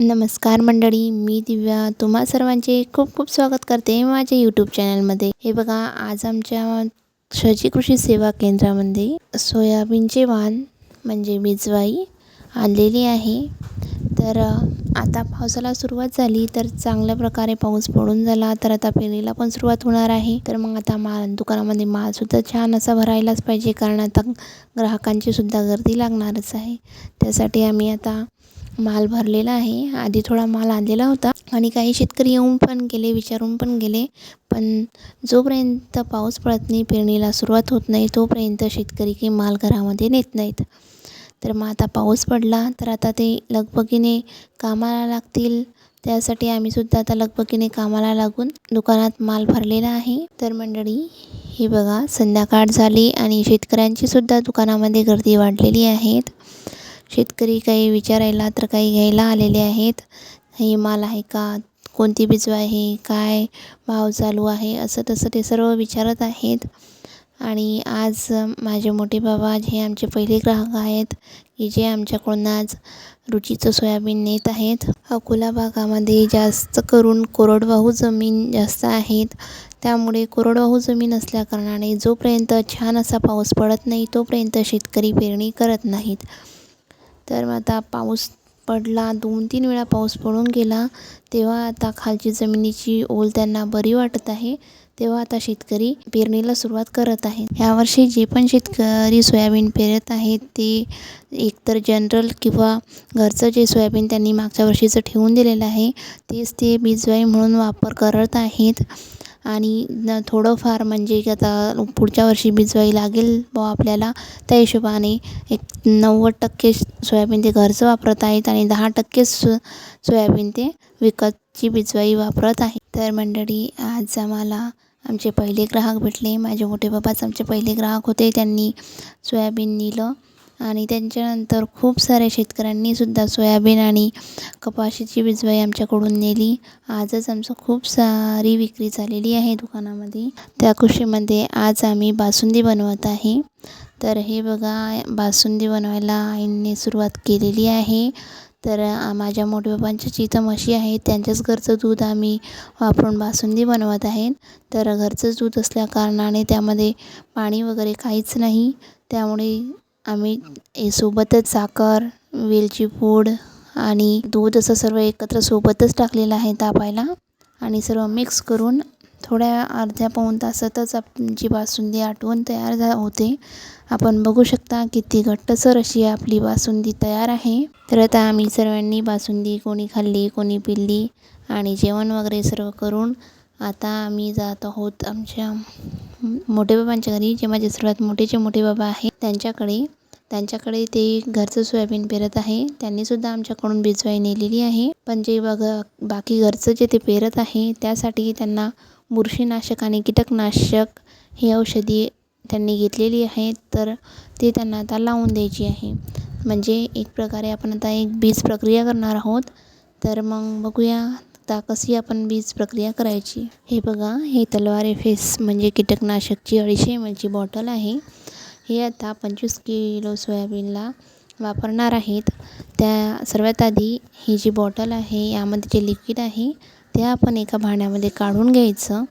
नमस्कार मंडळी मी दिव्या. तुम्हा सर्वांचे खूप खूप स्वागत करते माझ्या यूट्यूब चॅनलमध्ये हे बघा आज आमच्या शजी कृषी सेवा केंद्रामध्ये सोयाबीनचे वाण म्हणजे बिजवाई आणलेली आहे. तर आता पावसाला सुरुवात झाली तर चांगल्या प्रकारे पाऊस पडून झाला. तर आता पेरणीला पण सुरुवात होणार आहे. तर मग आता माल दुकानामध्ये मालसुद्धा छान असा भरायलाच पाहिजे. कारण आता ग्राहकांची सुद्धा गर्दी लागणारच आहे. त्यासाठी आम्ही आता माल भरलेला आहे. आधी थोडा माल आणलेला होता आणि काही शेतकरी येऊन पण गेले विचारून पण गेले. पण जोपर्यंत पाऊस पडत नाही पेरणीला सुरुवात होत नाही तोपर्यंत शेतकरी काही माल घरामध्ये नेत नाहीत. तर मग आता पाऊस पडला तर आता ते लगबगीने कामाला लागतील. त्यासाठी आम्हीसुद्धा आता लगबगीने कामाला लागून दुकानात माल भरलेला आहे. तर मंडळी हे बघा संध्याकाळ झाली आणि शेतकऱ्यांचीसुद्धा दुकानामध्ये गर्दी वाढलेली आहेत शेतकरी काही विचारायला तर काही घ्यायला आलेले आहेत. हे माल आहे का? कोणती बिजू आहे? काय भाव चालू आहे? असं तसं ते सर्व विचारत आहेत. आणि आज माझे मोठे बाबा जे आमचे पहिले ग्राहक आहेत की जे आमच्याकडून आज रुचीचं सोयाबीन नेत आहेत. अकोला भागामध्ये जास्त करून कोरडवाहू जमीन जास्त आहेत. त्यामुळे कोरडवाहू जमीन असल्याकारणाने जोपर्यंत छान असा पाऊस पडत नाही तोपर्यंत शेतकरी पेरणी करत नाहीत. तर मग आता पाऊस पडला दोन तीन वेळा पाऊस पडून गेला तेव्हा आता खालची जमिनीची ओल त्यांना बरी वाटत आहे. तेव्हा आता शेतकरी पेरणीला सुरुवात करत आहे यावर्षी जे पण शेतकरी सोयाबीन पेरत आहेत ते एकतर जनरल किंवा घरचं जे सोयाबीन त्यांनी मागच्या वर्षीचं ठेवून दिलेलं आहे तेच ते बिजवाई म्हणून वापर करत आहेत. आणि न थोडंफार म्हणजे की आता पुढच्या वर्षी बिजवाई लागेल बुवा आपल्याला त्या हिशोबाने एक नव्वद टक्के सोयाबीन ते घरचं वापरत आहेत आणि दहा टक्के सो सोयाबीन ते विकतची बिजवाई वापरत आहे. तर मंडळी आज आम्हाला आमचे पहिले ग्राहक भेटले. माझे मोठे बाबाच आमचे पहिले ग्राहक होते. त्यांनी सोयाबीन नेलं. आणि त्यांच्यानंतर खूप साऱ्या शेतकऱ्यांनीसुद्धा सोयाबीन आणि कपाशीची बिजवाई आमच्याकडून नेली. आजच आमचं खूप सारी विक्री झालेली आहे दुकानामध्ये. त्या कृषीमध्ये आज आम्ही बासुंदी बनवत आहे. तर हे बघा बासुंदी बनवायला आईंनी सुरुवात केलेली आहे. तर माझ्या मोठ्या बाबांच्या जिथं म्हशी आहेत त्यांच्याच घरचं दूध आम्ही वापरून बासुंदी बनवत आहेत तर घरचंच दूध असल्याकारणाने त्यामध्ये पाणी वगैरे काहीच नाही. त्यामुळे आम्ही ए सोबतच साखर वेलची पूड आणि दूध असं सर्व एकत्र सोबतच टाकलेलं आहे तापायला आणि सर्व मिक्स करून थोड्या अर्ध्या पाऊण तासातच आमची बासुंदी आटवून तयार झा होते. आपण बघू शकता किती घट्टसर अशी आपली बासुंदी तयार आहे. तर आता आम्ही सर्वांनी बासुंदी कोणी खाल्ली कोणी पिल्ली आणि जेवण वगैरे सर्व करून आता आम्ही जात आहोत आमच्या मोठे बाबांच्या घरी जे माझे सर्वात मोठे जे मोठे बाबा आहे त्यांच्याकडे त्यांच्याकडे ते घरचं सोयाबीन पेरत आहे. त्यांनीसुद्धा आमच्याकडून बिजवाई नेलेली आहे. पण जे बघा बाकी घरचं जे ते पेरत आहे त्यासाठी त्यांना बुरशीनाशक आणि कीटकनाशक ही औषधी त्यांनी घेतलेली आहेत तर ते त्यांना आता लावून द्यायची आहे. म्हणजे एक प्रकारे आपण आता एक बीज प्रक्रिया करणार आहोत. तर मग बघूया आता कशी आपण बीज प्रक्रिया करायची? हे बघा हे तलवार एफ एस म्हणजे कीटकनाशकची अडीचशे एम एलची बॉटल आहे. हे आता पंचवीस किलो सोयाबीनला वापरणार आहेत. त्या सर्वात आधी ही जी बॉटल आहे यामध्ये जे लिक्विड आहे ते आपण एका भांड्यामध्ये काढून घ्यायचं.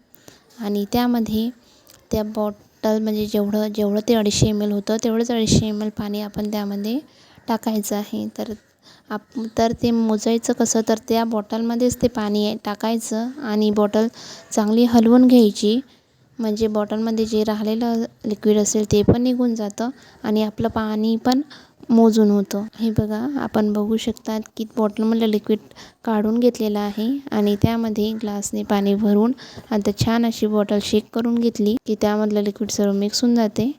आणि त्यामध्ये त्या बॉटल म्हणजे जेवढं जेवढं ते अडीचशे एम एल होतं तेवढंच अडीचशे एम एल पाणी आपण त्यामध्ये टाकायचं आहे. तर आप तर ते मोजायचं कसं? तर त्या बॉटलमध्येच ते पाणी टाकायचं आणि बॉटल चांगली हलवून घ्यायची. म्हणजे बॉटलमध्ये जे राहिलेलं लिक्विड असेल ते पण निघून जातं आणि आपलं पाणी पण मोजून होतं. हे बघा आपण बघू शकतात की बॉटलमधलं लिक्विड काढून घेतलेलं आहे आणि त्यामध्ये ग्लासने पाणी भरून आता छान अशी बॉटल शेक करून घेतली की त्यामधलं लिक्विड सर्व मिक्स होऊन जाते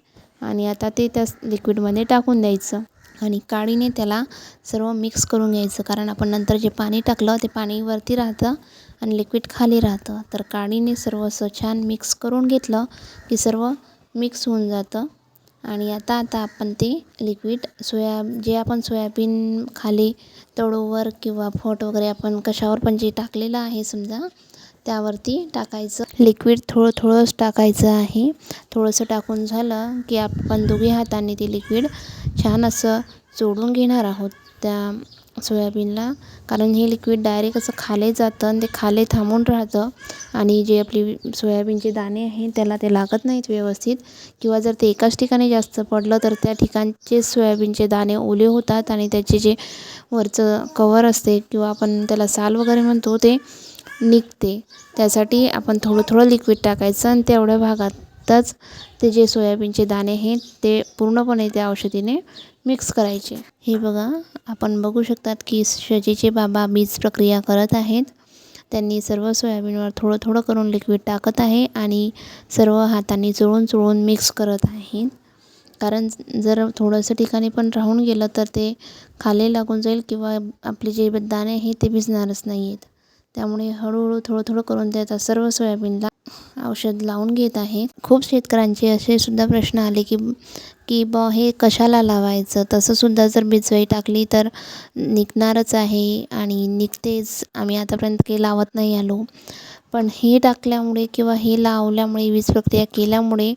आणि आता ते त्या लिक्विडमध्ये टाकून द्यायचं. आणि काडीने त्याला सर्व मिक्स करून घ्यायचं. कारण आपण नंतर जे पाणी टाकलं ते पाणी वरती राहतं आणि लिक्विड खाली राहतं. तर काडीने सर्व असं छान मिक्स करून घेतलं की सर्व मिक्स होऊन जातं. आणि आता आता आपण ते लिक्विड सोया जे आपण सोयाबीन खाली तळूवर किंवा फोट वगैरे आपण कशावर पण जे टाकलेलं आहे समजा त्यावरती टाकायचं. लिक्विड थोडं थोडंच टाकायचं आहे. थोडंसं टाकून झालं की आपण दोघी हाताने ते लिक्विड छान असं चोळून घेणार आहोत त्या सोयाबीनला. कारण हे लिक्विड डायरेक्ट असं खाले जातं आणि ते खाले थांबून राहतं. आणि जे आपली सोयाबीनचे दाणे आहे त्याला ते लागत नाहीत व्यवस्थित. किंवा जर ते एकाच ठिकाणी जास्त पडलं तर त्या ठिकाणचे सोयाबीनचे दाणे ओले होतात आणि त्याचे जे वरचं कवर असते किंवा आपण त्याला साल वगैरे म्हणतो ते निघते. त्यासाठी आपण थोडं थोडं लिक्विड टाकायचं आणि तेवढ्या भागातच ते जे सोयाबीनचे दाणे आहेत ते पूर्णपणे त्या औषधीने मिक्स करायचे. हे बघा आपण बघू शकतात की शजीचे बाबा बीज प्रक्रिया करत आहेत. त्यांनी सर्व सोयाबीनवर थोडं थोडं करून लिक्विड टाकत आहे आणि सर्व हातांनी चोळून चोळून मिक्स करत आहेत. कारण जर थोडंसं ठिकाणी पण राहून गेलं तर ते खाली लागून जाईल किंवा आपले जे दाणे आहेत ते भिजणारच नाही आहेत त्यामुळे हळूहळू थोडं थोडं करून त्याचा सर्व सोयाबीनला औषध लावून घेत आहे. खूप शेतकऱ्यांचे असे सुद्धा प्रश्न आले की की ब हे कशाला लावायचं? तसंसुद्धा जर बिजवाई टाकली तर निघणारच आहे आणि निघतेच. आम्ही आतापर्यंत काही लावत नाही आलो. पण हे टाकल्यामुळे किंवा हे लावल्यामुळे वीज प्रक्रिया केल्यामुळे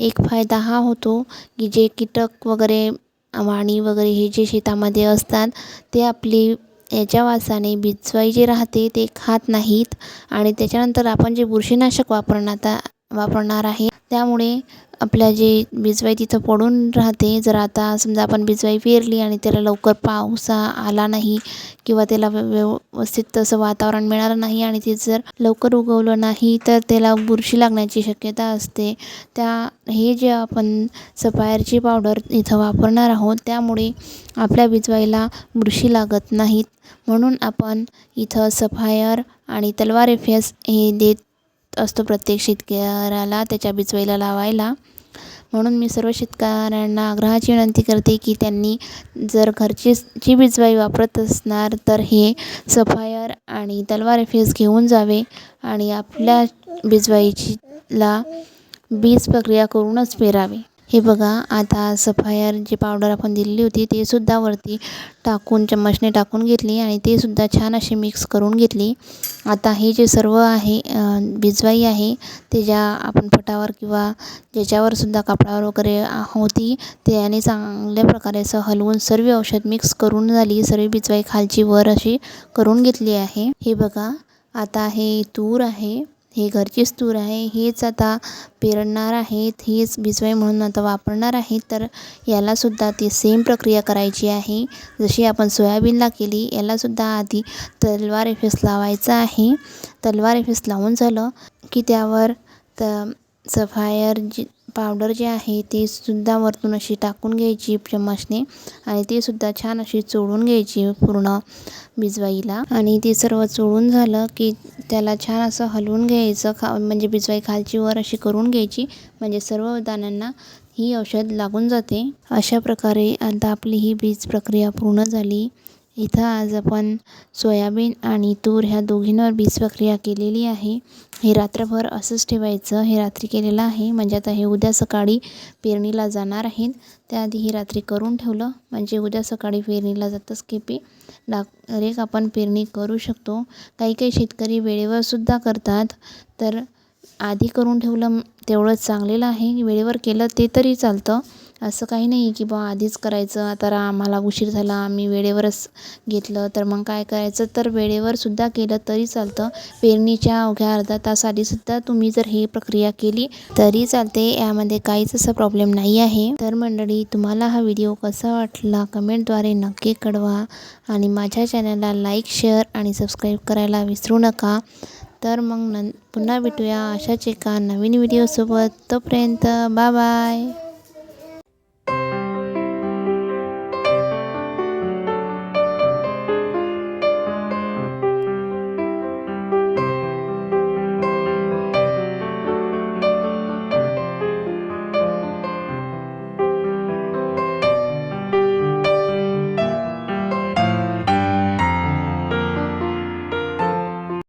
एक फायदा हा होतो की जे कीटक वगैरे वाणी वगैरे हे जे शेतामध्ये असतात ते आपली याच्या वासाने बिचवाई जे राहते ते खात नाहीत. आणि त्याच्यानंतर आपण जे बुरशीनाशक वापरणार वापरणार आहे. त्यामुळे आपल्या जे बिजवाई तिथं पडून राहते जर आता समजा आपण बिजवाई पेरली आणि त्याला लवकर पावसा आला नाही किंवा त्याला व्यवस्थित तसं वातावरण मिळालं नाही आणि ते जर लवकर उगवलं नाही तर त्याला बुरशी लागण्याची शक्यता असते. त्या हे जे आपण सफायरची पावडर इथं वापरणार आहोत त्यामुळे आपल्या बिजवाईला बुरशी लागत नाहीत. म्हणून आपण इथं सफायर आणि तलवार एफ एस हे देत असतो प्रत्येक शेतकऱ्याला त्याच्या बिजवाईला लावायला. म्हणून मी सर्व शेतकऱ्यांना आग्रहाची विनंती करते की त्यांनी जर घरची जी बिजवाई वापरत असणार तर हे सफायर आणि तलवार फेस घेऊन जावे आणि आपल्या बिजवाईची ला बीज प्रक्रिया करूनच पेरावे. हे बघा आता सफायर जी पावडर आपण दिलेली होती ते सुद्धा वरती टाकून चम्मचने टाकून घेतली आणि ते सुद्धा छान अशी मिक्स करून घेतली. आता हे जे सर्व आहे बिजवाई आहे ते ज्या आपण फटावर किंवा ज्याच्यावर सुद्धा कापडावर वगैरे होती त्याने चांगल्या प्रकारे असं हलवून सर्व औषध मिक्स करून झाली सर्व बिजवाई खालची वर अशी करून घेतली आहे. हे बघा आता हे तूर आहे. हे घरचीच तूर आहे हेच आता पेरणार आहेत हेच बिजवाई म्हणून आता वापरणार आहेत. तर यालासुद्धा ती सेम प्रक्रिया करायची आहे. जशी आपण सोयाबीनला केली यालासुद्धा आधी तलवार एफ एस लावायचा आहे. तलवार एफ एस लावून झालं की त्यावर त सफायर जी पावडर जी आहे ती सुद्धा वरतून अशी टाकून घ्यायची चम्मचने आणि ती सुद्धा छान अशी चोळून घ्यायची पूर्ण बिजवाईला. आणि ते सर्व चोळून झालं की त्याला छान असं हलवून घ्यायचं खा म्हणजे बिजवाई खालची वर अशी करून घ्यायची. म्हणजे सर्व दाण्यांना ही औषध लागून जाते. अशा प्रकारे आता आपली ही बीज प्रक्रिया पूर्ण झाली. इथं आज आपण सोयाबीन आणि तूर ह्या दोघींवर बीजप्रक्रिया केलेली आहे. हे रात्रभर असंच ठेवायचं. हे रात्री केलेलं आहे. म्हणजे आता हे उद्या सकाळी पेरणीला जाणार आहेत. त्याआधी ही रात्री करून ठेवलं. म्हणजे उद्या सकाळी पेरणीला जातच की डायरेक्ट आपण पेरणी करू शकतो. काही काही शेतकरी वेळेवर सुद्धा करतात. तर आधी करून ठेवलं तेवढंच चांगलेलं आहे. वेळेवर केलं ते तरी चालतं. असं काही नाही की बा आधीच करायचं तर आम्हाला उशीर झाला आम्ही वेळेवरच घेतलं तर मग काय करायचं? तर वेळेवर सुद्धा केलं तरी चालतं. पेरणीच्या अवघ्या अर्धा तास आधीसुद्धा तुम्ही जर ही प्रक्रिया केली तरी चालते यामध्ये काहीच असा प्रॉब्लेम नाही आहे. तर मंडळी तुम्हाला हा व्हिडिओ कसा वाटला कमेंटद्वारे नक्की कळवा आणि माझ्या चॅनलला लाईक शेअर आणि सबस्क्राईब करायला विसरू नका. तर मग न पुन्हा भेटूया अशाच एका नवीन व्हिडिओसोबत तोपर्यंत बाय बाय